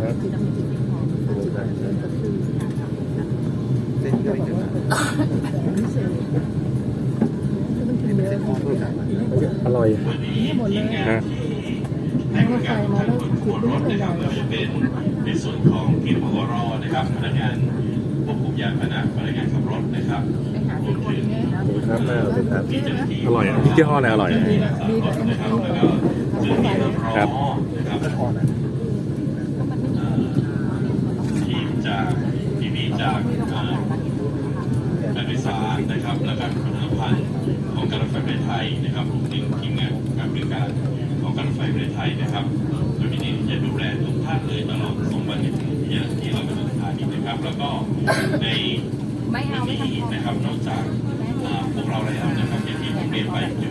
ครับใช่ใช่เส้นย่อยจะมาอร่อยฮะรถไฟมาแล้วคิดไม่เป็นไรก็จะเป็นในส่วนของทีมพกรนะครับพนักงานควบคุมยานพาหนะพนักงานขับรถนะครับรวมถึงครับแม่สวัสดีครับอร่อยอะยี่ห้ออะไรอร่อยอะดีกว่าเอ็นนะคทีรับแล้วก็เจ้าหน้าที่รครับอนะครับทีมจากทีวี จากเอ่อการโดยสานะครับและการประชาพันธ์ของการรถไฟประเทศไทยนะครับรวมถึงทีมงานการบริการของการรถไฟประเทศไทยนะครับโดยที่นี่จะดูแลทุกท่านเลยตลอดสองวันที่ที่เราเป็นสถานีนะครับ แล้วก็ในไม่วัเอานไม่นี้นะครับนอกจากพวกเราแล้วนะครับอย่างที่ผมเรียนไปคือ